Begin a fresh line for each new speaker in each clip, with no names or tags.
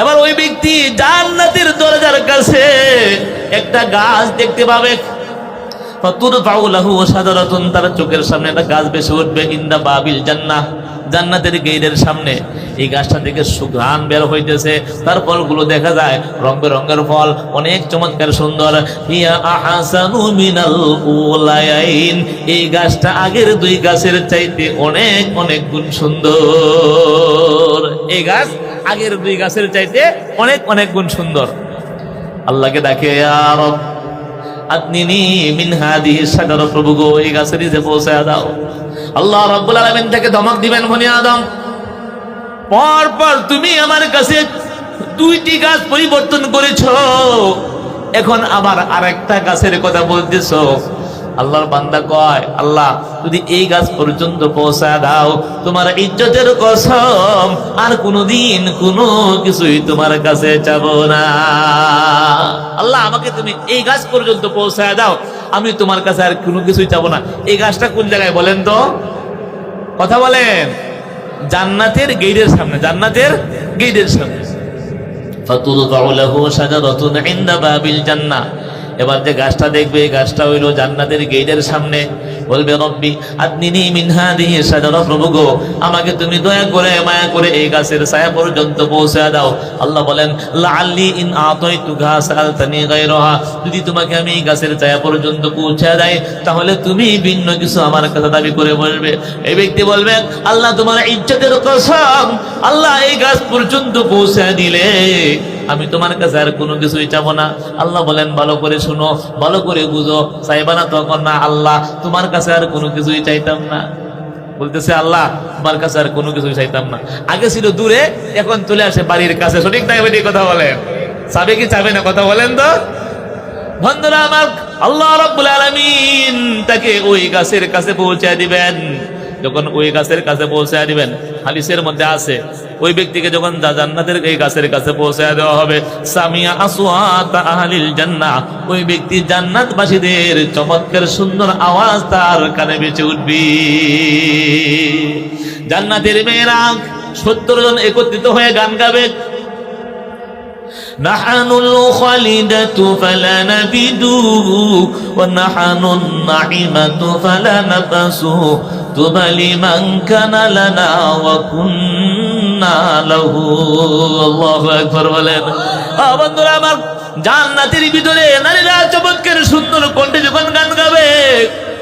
এবার ওই ব্যক্তি জান্নাতের দরজার কাছে একটা গাছ দেখতে পাবে। তার চোখের সামনে একটা গাছ বেশি উঠবে, ইন্দা বাবিল জান্নাহ, জান্নাতের গেটের সামনে। এই গাছটা থেকে সুঘ্রাণ বের হইতেছে। তার ফলগুলো দেখা যায় রং বেরঙের ফল, অনেক চমৎকার সুন্দর। এই গাছটা আগের দুই গাছের চাইতে অনেক অনেক গুণ সুন্দর। এই গাছ আগের দুই গাছের চাইতে অনেক অনেক গুণ সুন্দর। আল্লাহকে হাদিহি শাজারা প্রভু গো, এই গাছের নিচে পৌঁছায় দাও। আল্লাহ থেকে ধমক দিবেন তুমি আমার দুইটি গাছ পরিবর্তন করেছ। এখন আবার আরেকটা গাছের কথা বলতেছো। আল্লাহর বান্দা কয়, আল্লাহ, যদি এই গাছ পর্যন্ত পৌঁছায় দাও, তোমার ইজ্জতের কসম, আর কোনোদিন কোনো কিছুই তোমার কাছে চাবো না। আল্লাহ, আমাকে তুমি এই গাছ পর্যন্ত পৌঁছায় দাও, আমি তোমার কাছে আর কোনো কিছুই চাবো না। এই গাছটা কোন জায়গায় বলেন তো? কথা বলেন। জান্নাতের গেটের সামনে, জান্নাতের গেটের সামনে। ফাতুদউ লাহু শাজারাতুন ইনদা বাবিল জান্নাহ। এবার যে গাছটা দেখবে গাছটা হইল জান্নাতের গেটের সামনে। বলবে, রব্বি, আদনিনি মিন হাদিহি শাজারা প্রভু গো আমাকে তুমি দয়া করে, মায়া করে এই গাছের ছায়া পর্যন্ত পৌঁছে দাও। আল্লাহ বলেন, লাআল্লি ইন আতাইতুকা সালতানি গায়রাহা। যদি তোমাকে আমি এই গাছের ছায়া পর্যন্ত পৌঁছে দেয় তাহলে তুমি ভিন্ন কিছু আমার কাছে দাবি করে বলবে। এই ব্যক্তি বলবে, আল্লাহ তোমার ইজ্জতের কসম, আল্লাহ এই গাছ পর্যন্ত পৌঁছে দিলে। আমি তোমার কাছে আর কোনো কিছুই চাবো না। আল্লাহ বলেন, ভালো করে শুনো, ভালো করে বুঝো। চাইবা না তখন না আল্লাহ, তোমার কাছে আর কোনো কিছুই চাইতাম না। বলতেছে, আল্লাহ, তোমার কাছে আর কোনো কিছুই চাইতাম না। আগে ছিল দূরে, এখন চলে আসে বাড়ির কাছে। সঠিক না বেটি কথা বলেন? চাবে কি চাবে না কথা বলেন তো? বন্ধুরা আমার, আল্লাহ রাব্বুল আলামিন তাকে ওই গাছের কাছে পৌঁছে দিবেন। যখন ওই গাছের কাছে পৌঁছে দিবেন হাদিসের মধ্যে আছে, ওই ব্যক্তিকে যখন জান্নাতের এই গাছের কাছে পৌঁছায় দেওয়া হবে, সামিয়া আসওয়াত আহলিল জান্নাহ, ওই ব্যক্তি জান্নাতবাসীদের চমৎকার সুন্দর আওয়াজ তার কানে বেঁচে উঠবে। জান্নাতের মেয়েরা সত্তর জন একত্রিত হয়ে গান গাবে نحن الخالدة فلا نبد ونحن النعمة فلا نبس طوبى لمن كان لنا وكنا له الله أكبر বলেন আহ, বন্ধুরা আমার জান্নাতের ভিতরে নারীরা চমৎকার সুন্দর কণ্ঠে যখন গান গাবে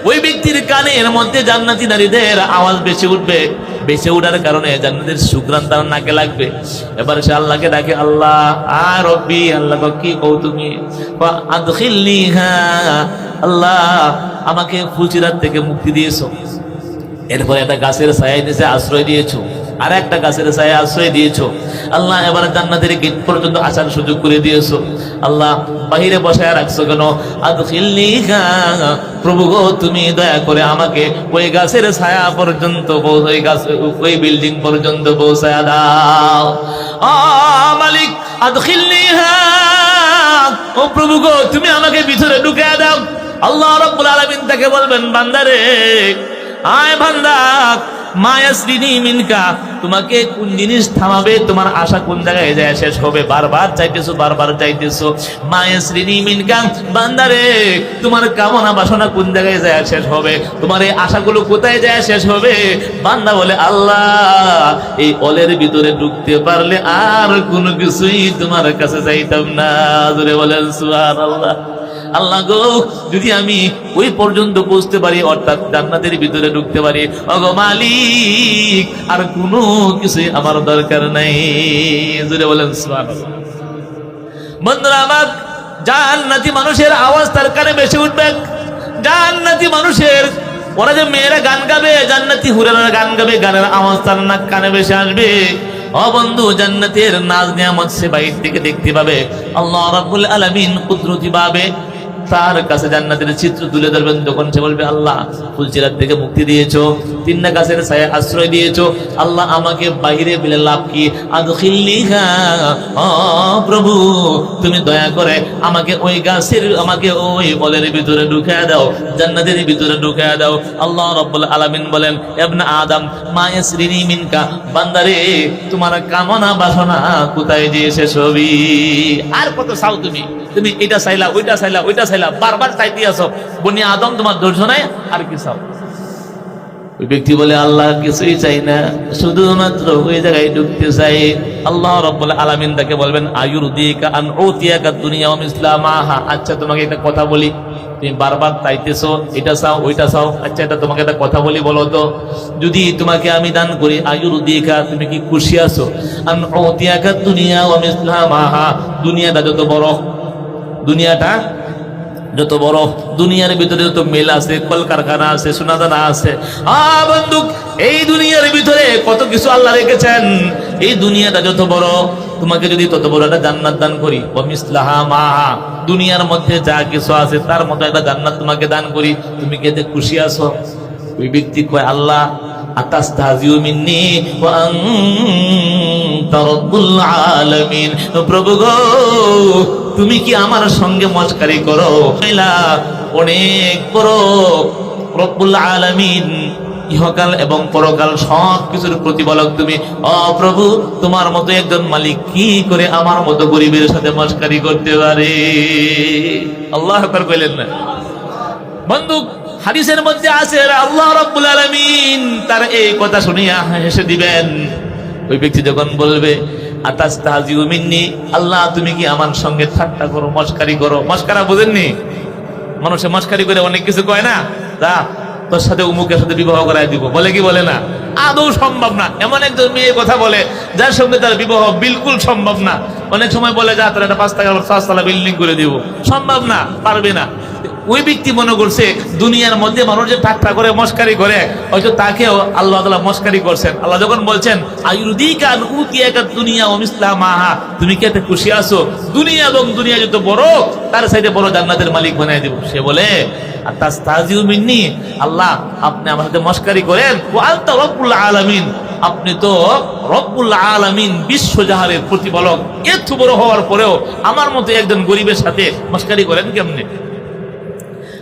ওই ব্যক্তির কানের মধ্যে জান্নাতি নারীদের আওয়াজ বেশি উঠবে বেঁচে ওঠার কারণে জান্নাতের সুগ্রান তার নাকে লাগবে। এবার সে আল্লাহকে ডাকে, আল্লাহ আর রব্বি, আল্লাহ কি কও তুমি বা আদখিলনি হ্যাঁ আল্লাহ, আমাকে ফুলচিরাত থেকে মুক্তি দিয়েছ। এরপরে একটা গাছের ছায়া নিচে আশ্রয় দিয়েছ। আর একটা গাছের ছায়া আশ্রয় দিয়েছ। আল্লাহ এবার জান্নাতের গেট পর্যন্ত আসার সুযোগ করে দিয়েছ। আল্লাহ বাহিরে বসায় রাখছো কেন? প্রভু গো, তুমি দয়া করে আমাকে ওই গাছের ছায়া পর্যন্ত ওই গাছ ওই বিল্ডিং পর্যন্ত পৌঁছায় দাও। মালিক, আদখিলনি হ্যাঁ ও প্রভু গো, তুমি আমাকে ভিতরে ঢুকে দাও। আল্লাহ রাব্বুল আলামিন তাকে বলবেন, বান্দারে, আয় বান্দা তোমাকে কোন জিনিস থামাবে? তোমার আশা কোন জায়গায় যায়? শেষ হবে। বারবার চাইতেছো বারবার চাইতেছো। বান্দারে, তোমার কামনা বাসনা কোন জায়গায় যায়? শেষ হবে। তোমার এই আশাগুলো কোথায় যায়? শেষ হবে। বান্দা বলে, আল্লাহ, এই অলের ভিতরে ঢুকতে পারলে আর কোনো কিছুই তোমার কাছে চাইতাম না। আল্লাহ গো, যদি আমি ওই পর্যন্ত পৌঁছতে পারি, অর্থাৎ জান্নাতের ভিতরে ঢুকতে পারি অগো মালিক, আর কোনো কিছু আমার দরকার নাই। জুড়ে বলেন। বন্ধুরা, আমার জান্নাতি মানুষের আওয়াজ তার কানে বেশি উঠবে। জান্নাতি মানুষের, ওরা যে মেয়েরা গান গাবে, জান্নাতি হুরেরা গান গাবে, গানের আওয়াজ তার নাক কানে বেশি আসবে। ও বন্ধু, জান্নাতের নাজ নিয়ামত সে বাইর থেকে দেখতে পাবে। আল্লাহ রাব্বুল আলামিন কুদরতি পাবে তার কাছে জান্নাতের চিত্র তুলে ধরবেন, তখন সে বলবে, আল্লাহ ফুলচিরাত থেকে মুক্তি দিয়েছ তিনটা গাছের ছায়া আশ্রয় দিয়েছ। আল্লাহ আমাকে বাহিরে পেলে লাভ কি? প্রভু, তুমি দয়া করে আমাকে ওই গাছের, আমাকে ওই বলের ভিতরে ঢুকিয়ে দাও, জান্নাতের ভিতরে ঢুকিয়ে দাও। আল্লাহ রব্বুল আলামিন বলেন, ইবনে আদম, মা ইয়াসরিনি মিনকা, বান্দারে, তোমার কামনা বাসনা কোথায় যে হবি আর কত চাও তুমি? তুমি এটা চাইলা, ওইটা চাইলা ওইটা চাইলা, বারবার চাইতে আসো বনি আদম, তোমার ধৈর্য নাই, আর কি চাও? ওই ব্যক্তি বলে, আল্লাহ, কিছুই চাই না। শুধুমাত্র ওই জায়গায় ঢুকতে চাই। আল্লাহ রব্বুল আলামিন তাকে বলবেন আয়ুর দিকা আন ওতিয়াকা দুনিয়া ইসলাম আহা আচ্ছা তোমাকে একটা কথা বলি। তুমি বারবার চাইতেছো, এটা চাও, ওইটা চাও। আচ্ছা এটা তোমাকে একটা কথা বলি, বলো তো। যদি তোমাকে আমি দান করি আয়ুর দিকা তুমি কি খুশি আছো? আন ওতিয়াকা দুনিয়া ইসলাম আহা দুনিয়াটা যত বড় দুনিয়াটা যত বড়, দুনিয়ার ভিতরে যত মেল আছে, কলকারখানা আছে, সোনাদানা আছে আ বন্ধু এই দুনিয়ার ভিতরে কত কিছু আল্লাহ রেখেছেন। এই দুনিয়াটা যত বড়, তোমাকে যদি তত বড় একটা জান্নাত দান করি অমিসলাহা মাহা, দুনিয়ার মধ্যে যা কিছু আছে, তার মতো একটা জান্নাত তোমাকে দান করি, তুমি কি এতে খুশি আছো? ওই ব্যক্তি কয়, আল্লাহ, আতাস্তাজিউ মিন্নি ওয়া আনতা আলামিন। প্রভু গো, তুমি কি আমার সঙ্গে মজকারি করো? অনেক বড় রব্বুল আলামিন, ইহকাল এবং পরকাল সব কিছুর প্রতিপালক তুমি। প্রভু, তোমার মতো একজন মালিক কি করে আমার মতো গরিবের সাথে মস্কারি করতে পারে? আল্লাহ কইলেন না। বন্ধু হাদিসের মধ্যে আছে, আল্লাহ রাব্বুল আলামিন তার এই কথা শুনিয়া হেসে দিবেন। ওই ব্যক্তি যখন বলবে, আতাস্তাজিউ মিন্নি, আল্লাহ তুমি কি আমার সঙ্গে ঠাট্টা করো, মস্কারি করো? মস্কারা বুঝেননি? মানুষে মস্কারি করে অনেক কিছু কয় না? তা তোর সাথে উমুকের সাথে বিবাহ করাই দিব। বলে কি বলে না? আদৌ সম্ভব না। এমন একজন মেয়ে কথা বলে, যার সঙ্গে তার বিবাহ বিলকুল সম্ভব না। অনেক সময় বলে, যা, তার একটা পাঁচতলা পাঁচতলা বিল্ডিং করে দিব। সম্ভব না, পারবে না। ওই ব্যক্তি মনে করছে, দুনিয়ার মধ্যে মানুষ যে ঠাট্টা করে, মস্কারি করে, হয়তো তাকেও আল্লাহ তালা মস্কারি করছেন। আল্লাহ যখন বলছেন আয়ুরদিকান উতিয়াকা দুনিয়া অমিসলাম মাহা তুমি কি এতে খুশি আছো? দুনিয়া এবং দুনিয়া যত বড়, তার সাইডে বড় জান্নাতের মালিক বানাই দেব। সে বলে মিন্নি আল্লাহ, আপনি আমার সাথে মস্কারি করেন। ও আলতা রব্বুল আলামিন আপনি তো রব্বুল আলামিন বিশ্ব জাহারের প্রতিপালক। এত বড় হওয়ার পরেও আমার মতো একজন গরিবের সাথে মস্কারি করেন কেমনে?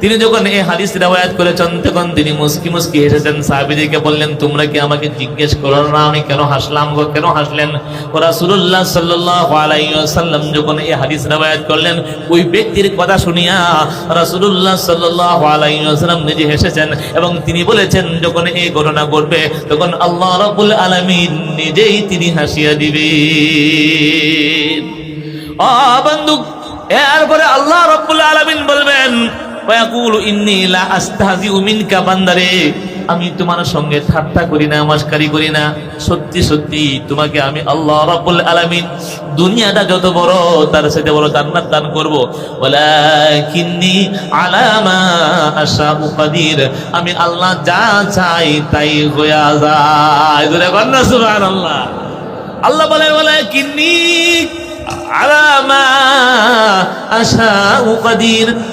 তিনি যখন এই হাদিস রেওয়ায়াত করেছেন, তখন তিনি মুস্কি মুস্কি হেসেছেন। সাহাবীদেরকে বললেন, তোমরা কি আমাকে জিজ্ঞেস করো না, আমি কেন হাসলাম গো, কেন হাসলেন? রাসূলুল্লাহ সাল্লাল্লাহু আলাইহি ওয়াসাল্লাম যখন এই হাদিস রেওয়ায়াত করলেন, ওই ব্যক্তির কথা শুনিয়া রাসূলুল্লাহ সাল্লাল্লাহু আলাইহি ওয়াসাল্লাম নিজে হেসেছেন এবং তিনি বলেছেন, যখন এই ঘটনা ঘটবে, তখন আল্লাহ রাব্বুল আলামিন নিজেই তিনি হাসিয়া দিবেন। ও বন্ধু এরপরে আল্লাহ রাব্বুল আলামিন বলবেন আমি তোমার সঙ্গে ঠাট্টা করি না মস্কারি করি না। সত্যি সত্যি, তোমাকে আমি আল্লাহ রাব্বুল আলামিন দুনিয়াটা যত বড়, তার সাথে বড় জান্নাত দান করব। ওয়ালাকিন্নি আলা মা আশাউ কাদির, আমি আল্লাহ যা চাই তাই হইয়া যায়। আল্লাহ বলে বলে, ওয়ালাকিন্নি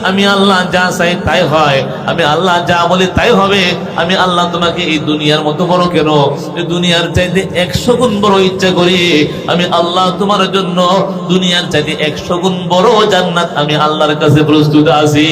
আমি আল্লাহ যা চাই তাই হয়। আমি আল্লাহ যা বলি তাই হবে। আমি আল্লাহ তোমাকে এই দুনিয়ার মতো বড় কেন? দুনিয়ার চাইতে একশো গুণ বড় ইচ্ছা করি। আমি আল্লাহ তোমার জন্য দুনিয়ার চাইতে একশো গুণ বড় জান্নাত আমি আল্লাহর কাছে প্রস্তুত আছি।